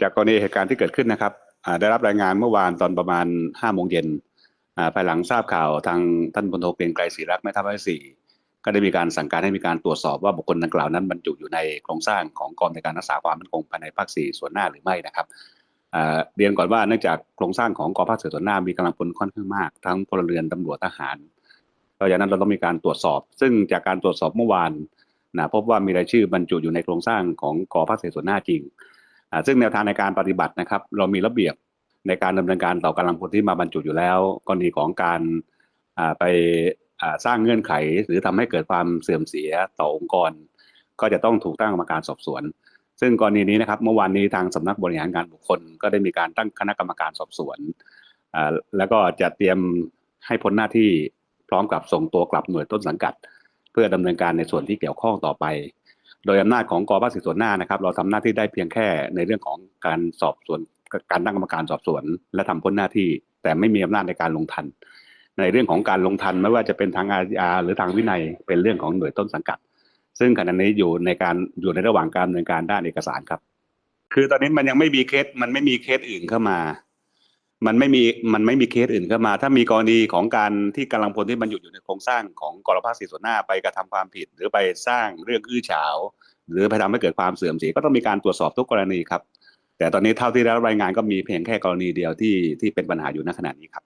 จากกรณีเหตุการณ์ที่เกิดขึ้นนะครับได้รับรายงานเมื่อวานตอนประมาณ5โมงเย็นภายหลังทราบข่าวทางท่านพลโทเกรียงไกรศรีรักแม่ทัพภาคสี่ก็ได้มีการสั่งการให้มีการตรวจสอบว่าบุคคลดังกล่าวนั้นบรรจุอยู่ในโครงสร้างของกองในการรักษาความมั่นคงภายในภาคสี่ส่วนหน้าหรือไม่นะครับเรียนก่อนว่าเนื่องจากโครงสร้างของกองภาคสี่ส่วนหน้ามีกำลังพลค่อนข้างมาก ทั้งพลเรือนตำรวจทหารเพราะฉะนั้นเราต้องมีการตรวจสอบ ซึ่งจากการตรวจสอบเมื่อวานนะพบว่ามีรายชื่อบรรจุอยู่ในโครงสร้างของกองภาคสี่ส่วนหน้าจริง ซึ่งแนวทางในการปฏิบัตินะครับ เรามีระเบียบในการดำเนินการต่อกำลังพลที่มาบรรจุอยู่แล้วกรณีของการไปสร้างเงื่อนไข หรือทำให้เกิดความเสื่อมเสียต่อองค์กร ก็จะต้องถูกตั้งกรรมการสอบสวน ซึ่งกรณีนี้นะครับเมื่อวานนี้ทางสำนักบริหารงานบุคคล ก็ได้มีการตั้งคณะกรรมการสอบสวน แล้วก็จะเตรียมให้พ้นหน้าที่พร้อมกับส่งตัวกลับหน่วยต้นสังกัด เพื่อดำเนินการในส่วนที่เกี่ยวข้องต่อไป โดยอำนาจของกองภาคสืบสวนหน้านะครับ เราทำหน้าที่ได้เพียงแค่ในเรื่องของการสอบสวนการตั้งกรรมการสอบสวน และทำพ้นหน้าที่ แต่ไม่มีอำนาจในการลงทัน ในเรื่องของการลงทันไม่ว่าจะเป็นทางอาญาหรือทางวินัยเป็นเรื่องของหน่วยต้นสังกัด ซึ่งขณะนี้อยู่ในการอยู่ในระหว่างการดำเนินการด้านเอกสารครับ คือตอนนี้มันยังไม่มีเคสมันไม่มีเคสอื่นเข้ามา มันไม่มีมันไม่มีเคสอื่นเข้ามา ถ้ามีกรณีของการที่กำลังพลที่มันอยู่อยู่ในโครงสร้างของกรภาคสี่ส่วนหน้าไปกระทำความผิด หรือไปสร้างเรื่องอื้อฉาว หรือไปทำให้เกิดความเสื่อมเสียก็ต้องมีการตรวจสอบทุกกรณีครับ แต่ตอนนี้เท่าที่ได้รับรายงานก็มีเพียงแค่กรณีเดียวที่ที่เป็นปัญหาอยู่ณขณะนี้ครับ